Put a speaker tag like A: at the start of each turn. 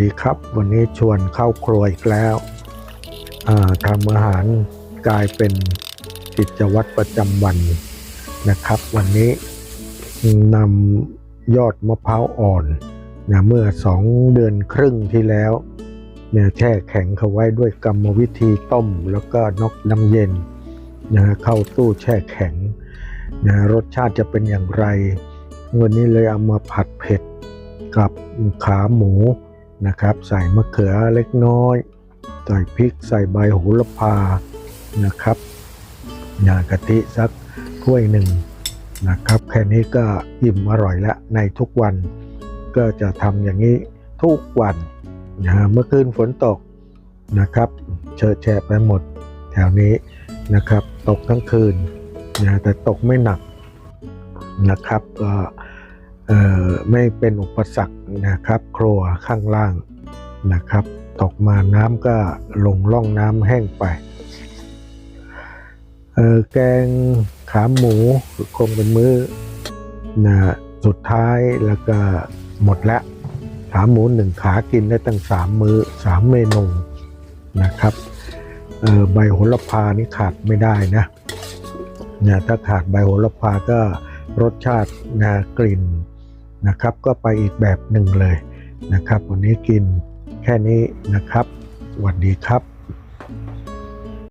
A: ดีครับ วันนี้ชวนเข้าครัวอีกแล้วทำอาหารกลายเป็นกิจวัตรประจำวันนะครับ วันนี้นำยอดมะพร้าวอ่อนนะเมื่อสองเดือนครึ่งที่แล้วเนี่ยแช่แข็งเขาไว้ด้วยกรรมวิธีต้ม แล้วก็นอกน้ำเย็นนะเข้าตู้แช่แข็งนะรสชาติจะเป็นอย่างไร วันนี้เลยเอามาผัดเผ็ดกับขาหมู นะครับ ใส่มะเขือเล็กน้อย ใส่พริก ใส่ใบโหระพานะครับยากะทิสักถ้วยหนึ่งนะครับ แค่นี้ก็อิ่มอร่อยแล้วในทุกวันก็จะทำอย่างนี้ทุกวันนะฮะเมื่อคืนฝนตกนะครับเชอะแฉะไปหมดแถวนี้นะครับ ตกทั้งคืนนะแต่ตกไม่หนักนะครับก็ ไม่เป็นอุปสรรคนะครับ ครัวข้างล่างนะครับ ตกมาน้ำก็ลงร่องน้ำแห้งไปเออแกงขาหมูคงเป็นมื้อนะสุดท้ายแล้วก็หมดละขาหมูหนึ่งขากินได้ตั้งสามมือ้อสามเมนูนะครับออใบโหระพานี่ขาดไม่ได้นะนี่ยถ้าขาดใบโหระพาก็รสชาตินะกลิ่น นะครับ ก็ไปอีกแบบหนึ่งเลยนะครับ วันนี้กินแค่นี้นะครับสวัสดีครับ